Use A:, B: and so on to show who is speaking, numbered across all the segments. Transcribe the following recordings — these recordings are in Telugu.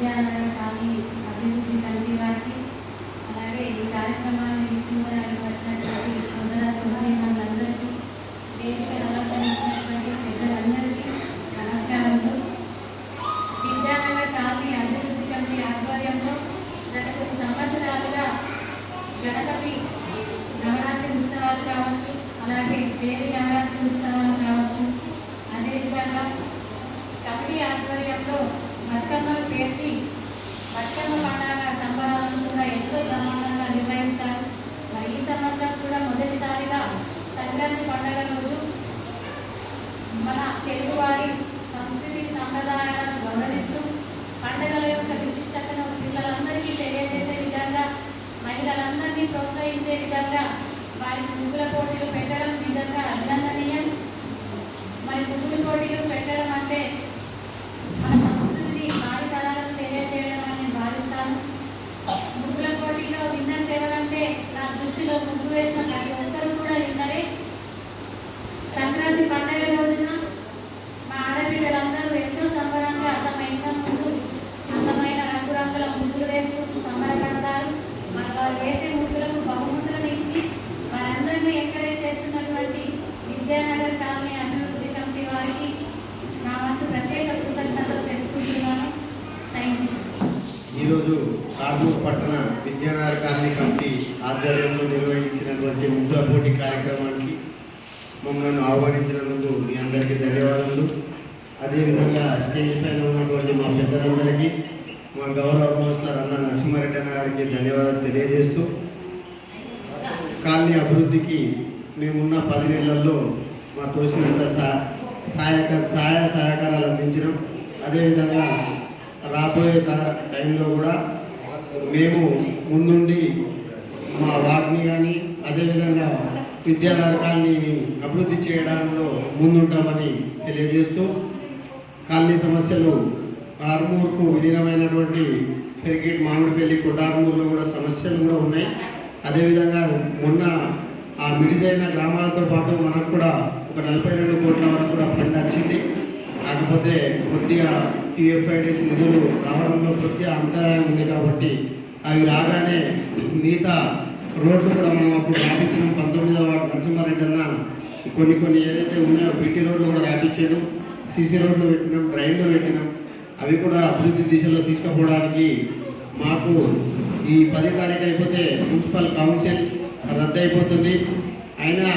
A: విద్యానగర కానీ అభివృద్ధి కలిగి వారికి అలాగే ఈ కార్యక్రమాన్ని విశ్వడానికి వచ్చినటువంటి సోదర సోదరీమణులందరికీ వేదిక అలంకరించినటువంటి పెద్దలందరికీ నమస్కారములు. విద్యానగర్ కాలనీ అభివృద్ధి కమిటీ ఆధ్వర్యంలో గత కొన్ని సంవత్సరాలుగా గణపతి నవరాత్రి ఉత్సవాలు కావచ్చు అలాగే దేవి నవరాత్రి ఉత్సవాలు కావచ్చు అదేవిధంగా కమిటీ ఆధ్వర్యంలో బతుకమ్మలు పేర్చి బతుకమ్మ పండుగ సంబరాలను కూడా ఎంతో బ్రహ్మాండంగా నిర్వహిస్తారు మరి ఈ సంవత్సరం కూడా మొదటిసారిగా సంక్రాంతి పండుగ రోజు మన తెలుగువారి సంస్కృతి సంప్రదాయాలను గౌరవిస్తూ పండుగల యొక్క విశిష్టతను పిల్లలందరికీ తెలియజేసే విధంగా మహిళలందరినీ ప్రోత్సహించే విధంగా వారికి ముగ్గుల పోటీలు పెట్టడం నిజంగా అభినందనీయం. tirando.
B: ఈరోజు కాజూర్ పట్టణ విద్యానగర కాలనీ కమిటీ ఆధ్వర్యంలో నిర్వహించినటువంటి ముగ్గుల పోటీ కార్యక్రమానికి మమ్మల్ని ఆహ్వానించినందుకు మీ అందరికీ ధన్యవాదాలు అదేవిధంగా స్టేజ్ పైన ఉన్నటువంటి మా పెద్దలందరికీ మా గౌరవ కౌన్సిలర్ అన్న నరసింహారెడ్డి అన్న గారికి ధన్యవాదాలు తెలియజేస్తూ కాలనీ అభివృద్ధికి మేమున్న పది నెలల్లో మా తోసినంత సా సహాయక సహాయ సహకారాలు అందించడం అదేవిధంగా రాబోయే టైంలో కూడా మేము ముందుండి మా వారిని కానీ అదేవిధంగా విద్యాలయ కాలనీని అభివృద్ధి చేయడంలో ముందుంటామని తెలియజేస్తూ కాలనీ సమస్యలు ఆర్మూర్కు విలీనమైనటువంటి పెరిగిట్ మామిడిపల్లి కొట్టార్మూరులో కూడా సమస్యలు కూడా ఉన్నాయి. అదేవిధంగా మొన్న ఆ మిడిజైన గ్రామాలతో పాటు మనకు కూడా ఒక నలభై రెండు కోట్ల వరకు కూడా ఫండ్ కాకపోతే కొద్దిగా టీఎఫ్ఐడిస్ నిధులు రావడంలో కొద్దిగా అంతరాయం ఉంది కాబట్టి అవి రాగానే మిగతా రోడ్లు కూడా మనం అప్పుడు రాపించినాం. పంతొమ్మిదవ వార్డు నరసింహారెడ్డి అన్న కొన్ని కొన్ని ఏదైతే ఉన్నాయో బీటీ రోడ్లు కూడా రాపించాడు. సీసీ రోడ్లు పెట్టినాం డ్రైన్లు పెట్టినాం. అవి కూడా అభివృద్ధి దిశలో తీసుకుపోవడానికి మాకు ఈ పది తారీఖు అయిపోతే మున్సిపల్ కౌన్సిల్ రద్దు అయిపోతుంది అయినా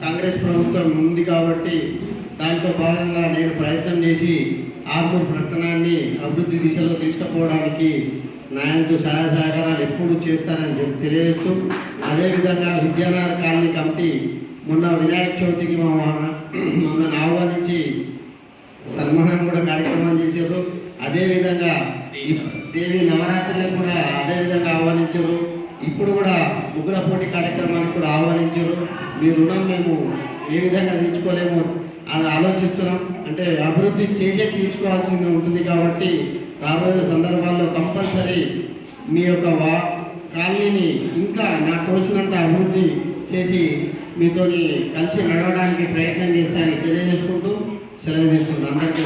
B: కాంగ్రెస్ ప్రభుత్వం ఉంది కాబట్టి దాంట్లో భాగంగా నేను ప్రయత్నం చేసి ఆర్మూర్ పట్టణాన్ని అభివృద్ధి దిశలో తీసుకుపోవడానికి నాయనకు సహాయ సహకారాలు ఎప్పుడు చేస్తారని చెప్పి తెలియజేస్తూ అదేవిధంగా విద్యానగర కాలనీ కమిటీ మొన్న వినాయక చవితికి మా మమ్మల్ని ఆహ్వానించి సన్మానం కూడా కార్యక్రమం చేశారు అదేవిధంగా దేవి నవరాత్రులకు కూడా అదేవిధంగా ఆహ్వానించారు ఇప్పుడు కూడా ముగ్గుల పోటీ కార్యక్రమానికి కూడా ఆహ్వానించారు. మీ రుణం మేము ఏ విధంగా తీర్చుకోలేము అని ఆలోచిస్తున్నాం. అంటే అభివృద్ధి చేసే తీర్చుకోవాల్సింది ఉంటుంది కాబట్టి రాబోయే సందర్భాల్లో కంపల్సరీ మీ యొక్క వా కాలనీని ఇంకా నాకు తోచినంత అభివృద్ధి చేసి మీతో కలిసి నడవడానికి ప్రయత్నం చేశానని తెలియజేసుకుంటూ సెలవు తీసుకుంటాను అందరికీ